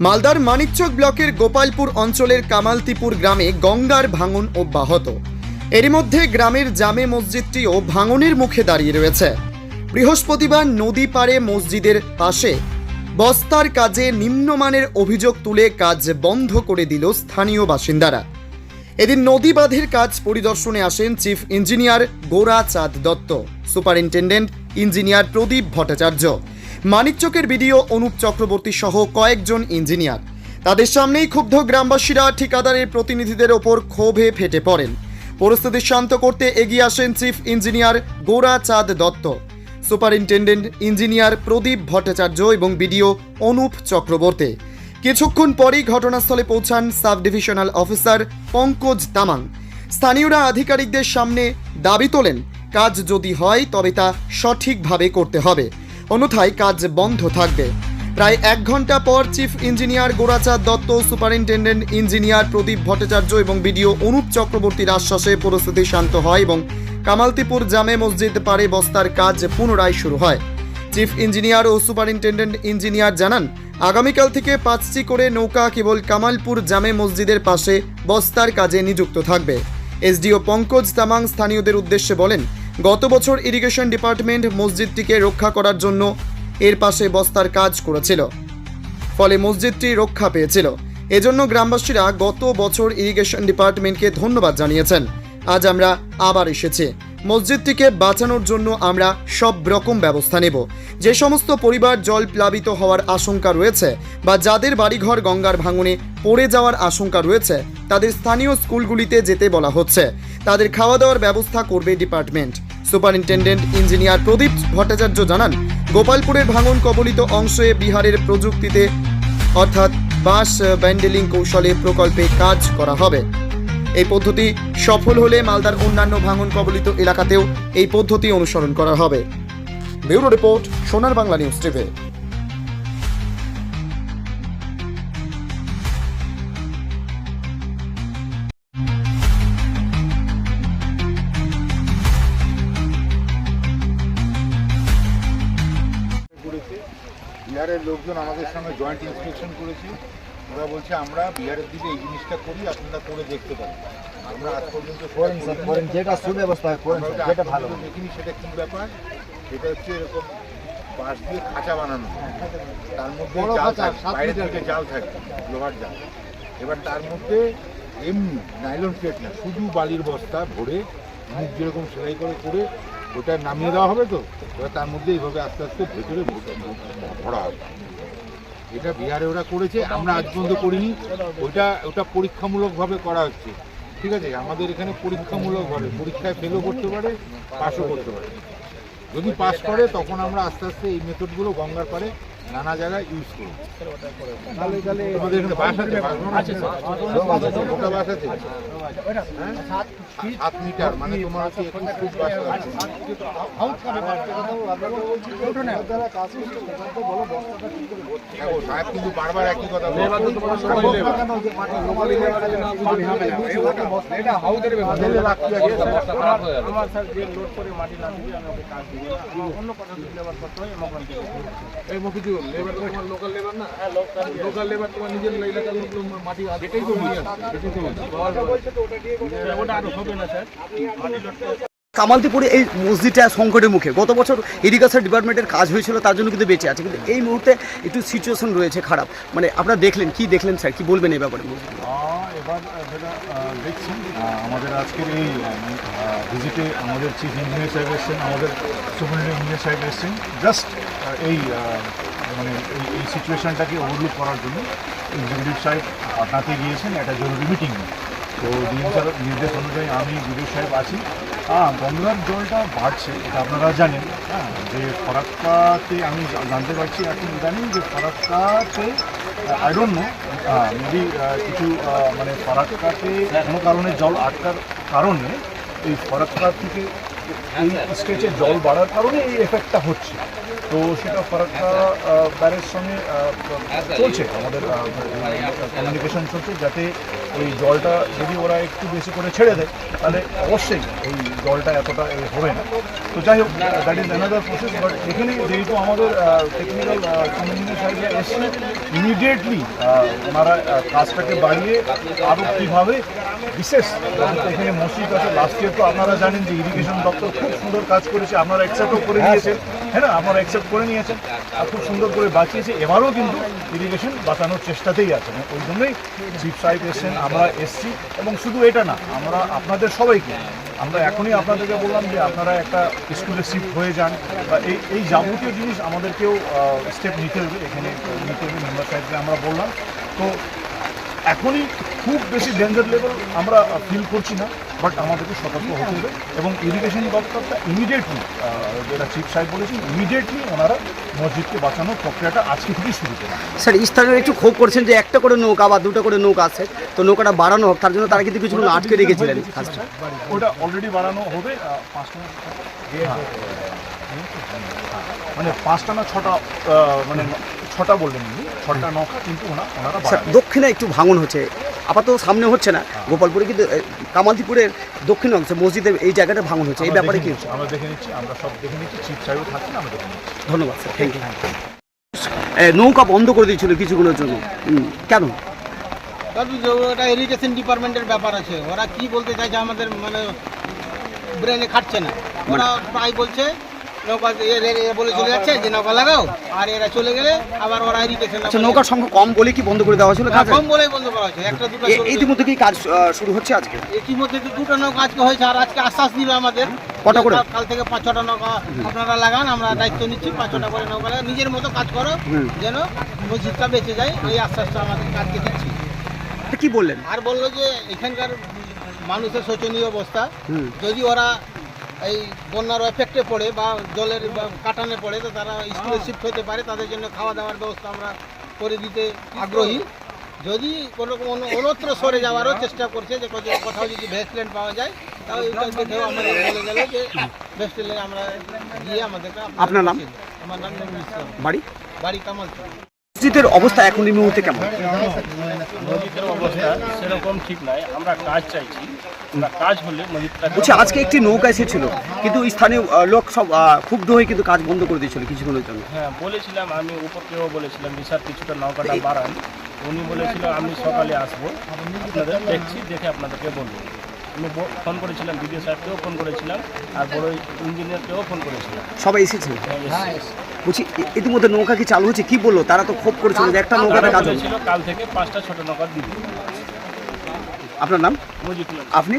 মালদার মানিকচক ব্লকের গোপালপুর অঞ্চলের কামালতিপুর গ্রামে গঙ্গার ভাঙন অব্যাহত। এরই মধ্যে গ্রামের জামে মসজিদটিও ভাঙনের মুখে দাঁড়িয়ে রয়েছে। বৃহস্পতিবার নদী পাড়ে মসজিদের পাশে বস্তার কাজে নিম্নমানের অভিযোগ তুলে কাজ বন্ধ করে দিল স্থানীয় বাসিন্দারা। এদিন নদী বাঁধের কাজ পরিদর্শনে আসেন chief engineer Gora Chand Dutta, superintendent engineer Pradip Bhattacharya. মানিকচকের BDO Anup Chakraborty সহ কয়েকজন ইঞ্জিনিয়ার। তাদের সামনেই ক্ষুব্ধ গ্রামবাসীরা ঠিকাদারের প্রতিনিধিদের ওপর ক্ষোভে ফেটে পড়েন। পরিস্থিতি শান্ত করতে এগিয়ে আসেন chief engineer Gora Chand Dutta. Superintendent engineer Pradip Bhattacharya এবং বিডিও অনুপ চক্রবর্তী। কিছুক্ষণ পরেই ঘটনাস্থলে পৌঁছান sub divisional officer Pankaj Tamang. স্থানীয়রা আধিকারিকদের সামনে দাবি তোলেন, কাজ যদি হয় তবে তা সঠিকভাবে করতে হবে। অন্যথায় কাজ বন্ধ থাকবে। প্রায় এক ঘণ্টা পর chief engineer Gorachand Dutta, superintendent engineer Pradip Bhattacharya এবং বিডিও অনুপ চক্রবর্তীর আশ্বাসে পরিস্থিতি শান্ত হয় এবং কামালতিপুর জামে মসজিদ পারে বস্তার কাজ পুনরায় শুরু হয়। চিফ ইঞ্জিনিয়ার ও সুপারিনটেন্ডেন্ট ইঞ্জিনিয়ার জানান, আগামীকাল থেকে পাঁচটি করে নৌকা কেবল কামালপুর জামে মসজিদের পাশে বস্তার কাজে নিযুক্ত থাকবে। এসডিও পঙ্কজ তামাং স্থানীয়দের উদ্দেশ্যে বলেন গত বছর ইরিগেশন ডিপার্টমেন্ট মসজিদটিকে রক্ষা করার জন্য এর পাশে বস্তার কাজ করেছিল। ফলে মসজিদটি রক্ষা পেয়েছিল। এজন্য গ্রামবাসীরা গত বছর ইরিগেশন ডিপার্টমেন্টকে ধন্যবাদ জানিয়েছেন। আজ আমরা আবার এসেছি। মসজিদটিকে বাঁচানোর জন্য আমরা সব রকম ব্যবস্থা নেব। যে সমস্ত পরিবার জল প্লাবিত হওয়ার আশঙ্কা রয়েছে বা যাদের বাড়িঘর গঙ্গার ভাঙনে পড়ে যাওয়ার আশঙ্কা রয়েছে, তাদের স্থানীয় স্কুলগুলিতে যেতে বলা হচ্ছে। তাদের খাওয়া দাওয়ার ব্যবস্থা করবে department. Superintendent engineer Pradip Bhattacharya জানান, গোপালপুরের ভাঙন কবলিত অংশে বিহারের প্রযুক্তিতে, অর্থাৎ বাস ব্যান্ডেলিং কৌশলে প্রকল্পে কাজ করা হবে। এই পদ্ধতি সফল হলে মালদার অন্যান্য ভাঙন কবলিত এলাকাতেও এই পদ্ধতি অনুসরণ করা হবে। ব্যুরো রিপোর্ট, সোনার বাংলা নিউজ টিভি। লোকজন আমাদের সঙ্গে জয়েন্ট ইন্সপেকশন করেছে। ওরা বলছে আমরা বিহারের দিকে এই জিনিসটা করি আপনারা করে দেখতে পারেন। আমরা আজ পর্যন্ত করেন। যেটা সুব্যবস্থা করেন যেটা ভালো। দেখিনি সেটা কি ব্যাপার? সেটা হচ্ছে এরকম বাঁশ দিয়ে খাঁচা বানানো। তার মধ্যে জাল বাইরে থেকে জাল থাকে লোহার জাল। এবার তার মধ্যে এমনি নাইলন প্লেট না শুধু বালির বস্তা ভরে মুখ যেরকম সেলাই করে করে ওটা নামিয়ে দেওয়া হবে তো? এবার তার মধ্যে এইভাবে আস্তে আস্তে ভেতরে ভরা হবে। এটা বিহারে ওরা করেছে, আমরা আজ পর্যন্ত করিনি। ওটা ওটা পরীক্ষামূলকভাবে করা হচ্ছে। ঠিক আছে? আমাদের এখানে পরীক্ষামূলকভাবে, পরীক্ষায় ফেলও করতে পারে পাশও করতে পারে। যদি পাশ করে, তখন আমরা আস্তে আস্তে এই মেথডগুলো গঙ্গার পারে নানা জায়গায় ইউজ করি তোমাদের বাস আছে বাস বাস আছে হ্যাঁ? সাত মিটার মানে তোমার হচ্ছে ফুট বাস দেখো সাহেব কিন্তু বারবার একই কথা বলছে। ঢেলে রাখতে হবে। আমার স্যার যে লোড করে মাটি না দিবে আমি ওকে কাজ দিব অন্য কথা করতে হয় মফিজুল, লেবার তোমার লোকাল লেবার না? Local labour. তোমার নিজের এলাকার লোক মাটি এটাই তো এটাই তো ওটা আর হবে না স্যার। মাটি কামালতিপুরে এই মসজিদটা সংকটের মুখে। গত বছর ইরিগেশন ডিপার্টমেন্টের কাজ হয়েছিল তার জন্য কিন্তু বেঁচে আছে। কিন্তু এই মুহূর্তে একটু সিচুয়েশন রয়েছে খারাপ। মানে আপনারা দেখলেন কি দেখলেন স্যার? কি বলবেন এই ব্যাপারে? যেটা দেখছি আমাদের আজকের এই ভিজিটে আমাদের চিফ ইঞ্জিনিয়ার সাহেব এসেছেন, আমাদের সুপারিনটেন্ডেন্ট ইঞ্জিনিয়ার সাহেব এসেছেন জাস্ট এই মানে এই সিচুয়েশনটাকে ওভারলুক করার জন্য এক্সিকিউটিভ সাহেব পাটনাতে গিয়েছেন, একটা জরুরি মিটিং তো ডিএম নির্দেশ অনুযায়ী আমি বিডিও সাহেব আছি। হ্যাঁ গঙ্গার জলটা বাড়ছে, এটা আপনারা জানেন হ্যাঁ যে ফরাক্কাতে আমি জানতে পারছি, এখন ইদানিং যে ফরাক্কাতে আই ডোন্ট নো মেবি কিছু মানে ফরাক্কাতে কোনো কারণে জল আটকার কারণে এই ফরাক্কা থেকে এই জল বাড়ার কারণে এই এফেক্টটা হচ্ছে। তো সেটা ফারাক্কা ব্যারের সঙ্গে চলছে। আমাদের কমিউনিকেশন চলছে যাতে ওই জলটা যদি ওরা একটু বেশি করে ছেড়ে দেয়, তাহলে অবশ্যই এই জলটা এতটা হবে না। তো যাই হোক that is another process but এখানে যেহেতু আমাদের টেকনিক্যাল কমিউনিকেশন সাইডে এসে ইমিডিয়েটলি ওনারা কাজটাকে বাড়িয়ে আরও কীভাবে বিশেষ এখানে মসজিদ আছে লাস্ট ইয়ার তো আপনারা জানেন যে ইরিগেশন দপ্তর খুব সুন্দর কাজ করেছে, আপনারা অ্যাকসেপ্টও করে নিয়েছেন। হ্যাঁ না আপনারা অ্যাকসেপ্ট করে নিয়েছেন। আর খুব সুন্দর করে বাঁচিয়েছে। এবারও কিন্তু ইরিগেশন বাঁচানোর চেষ্টাতেই আছেন। ওই জন্যই চিফ সাহেব এসছেন, আমরা এসছি। এবং শুধু এটা না, আমরা আপনাদের সবাইকে, আমরা এখনই আপনাদেরকে বললাম যে আপনারা একটা স্কুলে শিফট হয়ে যান। বা এই এই যাবতীয় জিনিস আমাদেরকেও স্টেপ নিতে হবে। এখানে নিতে হবে মেম্বার সাহেবকে আমরা বললাম। তো এখনই খুব বেশি ডেঞ্জার লেভেল আমরা ফিল করছি না। বাট আমাদেরকে সতর্ক হতে হবে এবং ইরিগেশন দপ্তরটা ইমিডিয়েটলি যেটা চিফ সাহেব বলেছেন ইমিডিয়েটলি ওনারা মসজিদকে বাঁচানোর প্রক্রিয়াটা আজকে থেকেই শুরু করে স্যার স্থানীয় একটু ক্ষোভ করছেন যে একটা করে নৌকা বা দুটো করে নৌকা আছে তো নৌকাটা বাড়ানো হোক তার জন্য তারা কিন্তু কিছুক্ষণ আটকে রেখেছিলেন ওটা অলরেডি বাড়ানো হবে পাঁচটা। মানে পাঁচটা না ছটা মানে ছটা বললেন ছটা নৌকা কিন্তু ওনারা স্যার দক্ষিণে একটু ভাঙন হচ্ছে আপাতত সামনে হচ্ছে না। গোপালপুরে কিন্তু কামালদিপুরের দক্ষিণ অংশে মসজিদের এই জায়গাটা ভাঙন হচ্ছে। এই ব্যাপারে কি? নিচ্ছি, আমরা দেখে নিচ্ছি আমরা সব দেখে নিচ্ছি চিফ সাহেবও থাকছেন আমরা দেখে নিচ্ছি। ধন্যবাদ স্যার। থ্যাংক ইউ নৌকা বন্ধ করে দিয়েছিল কিছুক্ষণের জন্য। কেন? ওটা ইরিগেশন ডিপার্টমেন্টের ব্যাপার আছে। ওরা কি বলতে চাইছে আমাদের মানে ব্রেনে খাটছে না। ওরা প্রায় বলছে নৌকা বলে চলে যাচ্ছে যে নৌকা লাগাও আর এরা চলে গেলে আবার ওরা ইরিগেশন আচ্ছা নৌকার সংখ্যা কম বলে কি বন্ধ করে দেওয়া হয়েছিল কম বলেই বন্ধ করা হয়েছে একটা দুটো ইতিমধ্যে কি কাজ শুরু হচ্ছে আজকে? ইতিমধ্যে দুটো নৌকা আজকে হয়েছে আর আজকে আশ্বাস দিল আমাদের। কটা করে? কাল- কাল থেকে পাঁচ ছটা নৌকা আপনারা লাগান আমরা দায়িত্ব নিচ্ছি পাঁচ ছটা করে নৌকা লাগান। নিজের মতো কাজ করো যেন মসজিদটা বেঁচে যায় এই আশ্বাসটা আমাদের কাজকে দিচ্ছি। কি বললেন? আর বলল যে এখানকার মানুষের শোচনীয় অবস্থা। যদি ওরা এই বন্যার এফেক্টে পড়ে বা জলের কাটানে পড়ে তো তারা স্কুলে শিফট হতে পারে তাদের জন্য খাওয়া দাওয়ার ব্যবস্থা আমরা করে দিতে আগ্রহী। যদি কোনো অন্য- অন্যত্র সরে যাওয়ারও চেষ্টা করছে যে কোথাও- যদি ভেস্টল্যান্ড পাওয়া যায় এটা দেখেও আমাদের বলে গেল যে ভেস্টল্যান্ড আমরা গিয়ে আমাদেরকে আপনার নাম? আমার নাম বাড়ি? বাড়ি কামালপুর। মসজিদের অবস্থা এখন এই মুহূর্তে কেমন? মসজিদের অবস্থা সেরকম ঠিক নাই। আমরা কাজ চাইছি। কাজ হলে বলছি আজকে একটি নৌকা এসেছিল কিন্তু স্থানীয় লোক সব ক্ষুব্ধ হয়ে কিন্তু কাজ বন্ধ করে দিয়েছিল কিছুক্ষণের জন্য। হ্যাঁ বলেছিলাম আমি উপরকেও বলেছিলাম বিশাল কিছুটা নৌকাটা বাড়ান। উনি বলেছিল আমি সকালে আসব। আপনাদের দেখছি দেখে আপনাদেরকে বলব। আমি ফোন করেছিলাম বিডিও সাহেবকেও ফোন করেছিলাম আর বড় ইঞ্জিনিয়ারকেও ফোন করেছিলাম। সবাই এসেছে? হ্যাঁ, এসছে। বলছি ইতিমধ্যে নৌকা কি চালু হচ্ছে কি বলল? তারা তো ক্ষোভ করেছিল যে একটা নৌকাটা কাজ হবে। কাল থেকে পাঁচটা ছোট নৌকা দিবে আপনার নাম? আপনি?